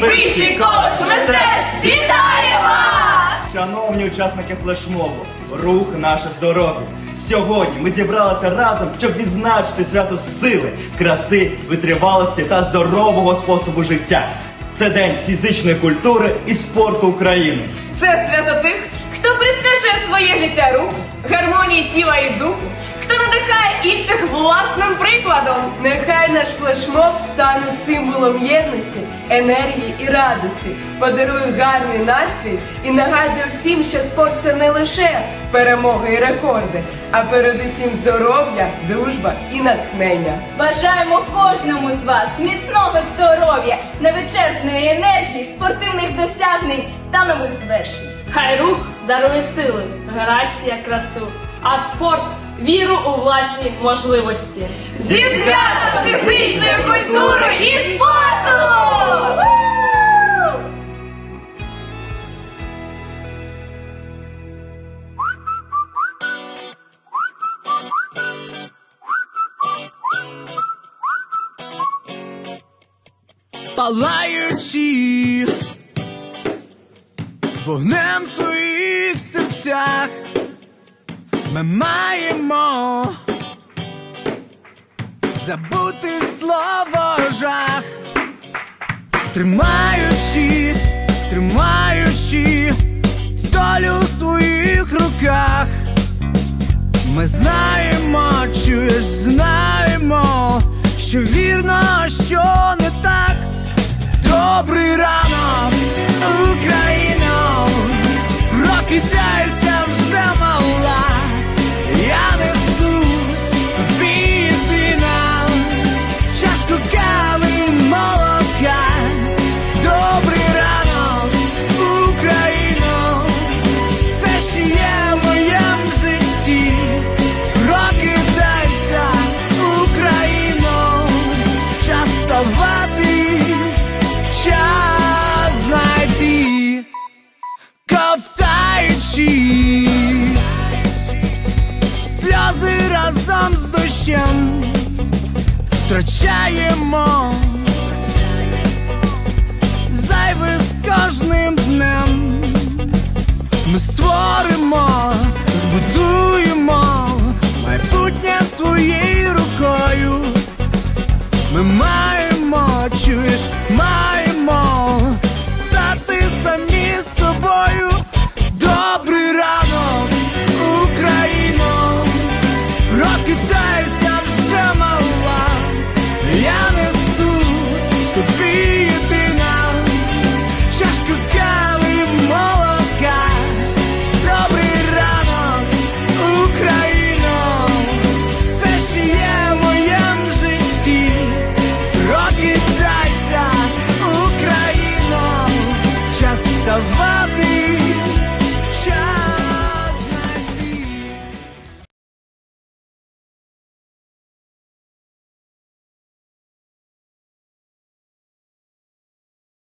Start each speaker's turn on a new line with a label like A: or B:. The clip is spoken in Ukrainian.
A: Вищий кош мистецтв вітає вас!
B: Шановні учасники флешмобу, рух наше здоров'я. Сьогодні ми зібралися разом, щоб відзначити свято сили, краси, витривалості та здорового способу життя. Це день фізичної культури і спорту України.
A: Це свято тих, хто присвячує своє життя руху, гармонії тіла і духу, хто надихає інших власним прикладом.
C: Нехай наш флешмоб стане символом єдності, енергії і радості, подарує гарний настрій і нагадує всім, що спорт це не лише перемоги і рекорди, а передусім здоров'я, дружба і натхнення.
D: Бажаємо кожному з вас міцного здоров'я, невичерпної енергії, спортивних досягнень та нових звершень.
E: Хай рух дарує сили, грація красу, а спорт віру у власні можливості.
A: Зі святом фізичної культури і спорту!
F: палаючи вогнем в своїх серцях, ми маємо забути слово жах, тримаючи, тримаючи долю в своїх руках. Ми знаємо, чуєш, знаємо, що вірно, що не так. Добрий ранок, втрачаємо зайве з кожним днем. Ми створимо, збудуємо майбутнє своєю рукою. Ми маємо, чуєш, маємо стати самі собою. Добрий ранок, Україно, прокидайся.